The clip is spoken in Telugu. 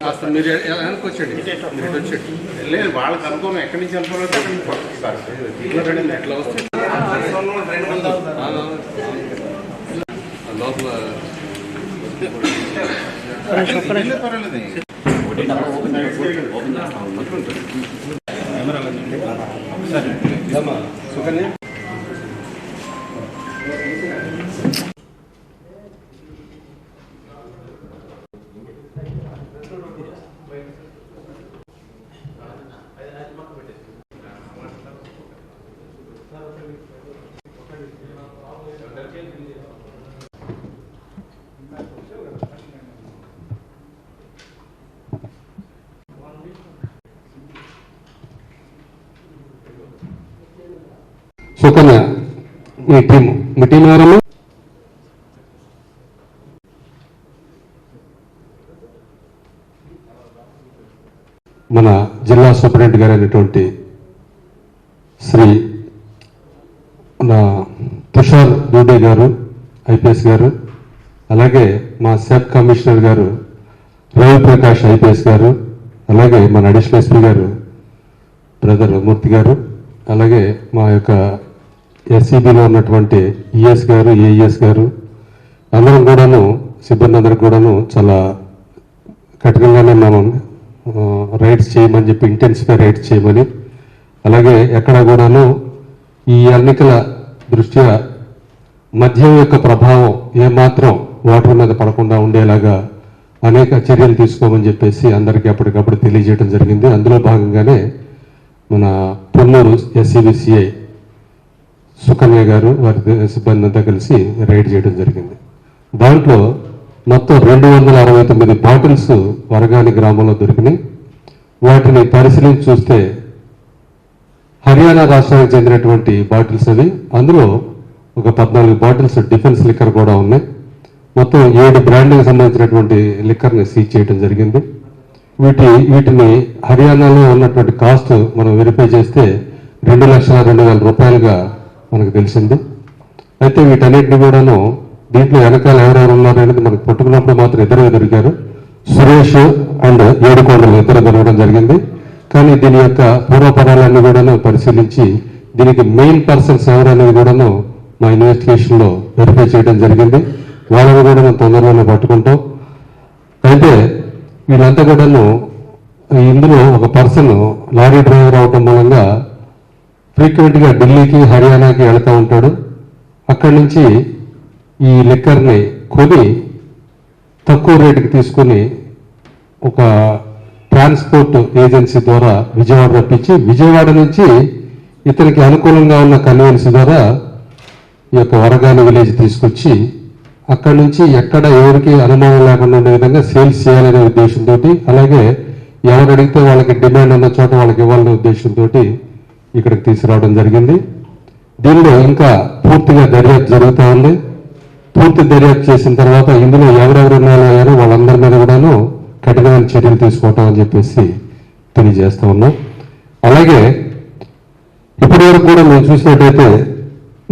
కాస్త మీరు వెనక్కి వచ్చండి ఇటు వచ్చండి లేదు వాళ్ళకి అనుకోను ఎక్కడి నుంచి అనుకోలేదు అక్కడి నుంచి పంపిస్తారు ఇట్లా రండి. ఇట్లా వస్తే రెండు మంది అవుతారు. ఆ, ఆ లోపల ఇల్లే పర్వాలేదు. సుకన్య సుకన మీ టీం మీ టీం ఎవరమ్మా? మన జిల్లా సూపరింటెండెంట్ గారు అయినటువంటి శ్రీ మన తుషార్ దూడే గారు ఐపీఎస్ గారు అలాగే మా సెబ్ కమిషనర్ గారు రవి ప్రకాష్ ఐపీఎస్ గారు అలాగే మన అడిషనల్ ఎస్పీ గారు బ్రదర్ మూర్తి గారు అలాగే మా యొక్క ఎస్సీబీలో ఉన్నటువంటి ఈఎస్ గారు ఏఈఎస్ గారు అందరం కూడాను సిబ్బంది అందరికి కూడాను చాలా కఠినంగానే మనం రైడ్స్ చేయమని చెప్పి ఇంటెన్స్గా రైడ్స్ చేయమని అలాగే ఎక్కడ కూడాను ఈ ఎన్నికల దృష్ట్యా మద్యం యొక్క ప్రభావం ఏమాత్రం వాటర్ మీద పడకుండా ఉండేలాగా అనేక చర్యలు తీసుకోమని చెప్పేసి అందరికీ అప్పటికప్పుడు తెలియజేయడం జరిగింది. అందులో భాగంగానే మన పొన్నూరు ఎస్సీబీసీఐ సుకన్య గారు వారి సిబ్బంది అంతా కలిసి రైడ్ చేయడం జరిగింది. దాంట్లో మొత్తం రెండు వందల అరవై తొమ్మిది బాటిల్స్ వరగాని గ్రామంలో దొరికినాయి. వాటిని పరిశీలించి చూస్తే హర్యానా రాష్ట్రానికి చెందినటువంటి బాటిల్స్ అవి అందులో ఒక పద్నాలుగు బాటిల్స్ డిఫెన్స్ లిక్కర్ కూడా ఉన్నాయి. మొత్తం ఏడు బ్రాండ్కి సంబంధించినటువంటి లిక్కర్ని సీజ్ చేయడం జరిగింది. వీటి వీటిని హర్యానాలో ఉన్నటువంటి కాస్ట్ మనం వెరిఫై చేస్తే రెండు లక్షల రెండు వేల రూపాయలుగా మనకు తెలిసింది. అయితే వీటన్నిటిని కూడాను దీంట్లో వెనకాల ఎవరెవరు ఉన్నారనేది మనకు పట్టుకున్నప్పుడు మాత్రం ఇద్దరు దొరికారు. సురేష్ అండ్ ఏడుకొండలు ఇద్దరు దొరకడం జరిగింది. కానీ దీని యొక్క పూర్వపరాలన్నీ కూడాను పరిశీలించి దీనికి మెయిన్ పర్సన్స్ ఎవరనేది కూడాను మా ఇన్వెస్టిగేషన్లో వెరిఫై చేయడం జరిగింది. వాళ్ళని కూడా మనం తొందరలోనే పట్టుకుంటాం. అయితే వీళ్ళంతా కూడాను ఇందులో ఒక పర్సన్ లారీ డ్రైవర్ అవటం మూలంగా ఫ్రీక్వెంట్గా ఢిల్లీకి హర్యానాకి వెళుతూ ఉంటాడు. అక్కడి నుంచి ఈ లిక్కర్ని కొని తక్కువ రేటుకి తీసుకుని ఒక ట్రాన్స్పోర్ట్ ఏజెన్సీ ద్వారా విజయవాడ రప్పించి విజయవాడ నుంచి ఇతనికి అనుకూలంగా ఉన్న కన్వెన్స్ ద్వారా ఈ యొక్క వరగాని విలేజ్ తీసుకొచ్చి అక్కడి నుంచి ఎక్కడ ఎవరికి అనుమానం లేకుండా ఉండే విధంగా సేల్స్ చేయాలనే ఉద్దేశంతో అలాగే ఎవరు అడిగితే వాళ్ళకి డిమాండ్ ఉన్న చోట వాళ్ళకి ఇవ్వాలనే ఉద్దేశంతో ఇక్కడికి తీసుకురావడం జరిగింది. దీనిలో ఇంకా పూర్తిగా దర్యాప్తు జరుగుతూ ఉంది. పూర్తి దర్యాప్తు చేసిన తర్వాత ఇందులో ఎవరెవరు ఉన్నారో వాళ్ళందరి మీద కూడాను కఠినమైన చర్యలు తీసుకోవటం అని చెప్పేసి తెలియజేస్తూ ఉన్నాం. అలాగే ఇప్పటి వరకు కూడా మేము చూసినట్టయితే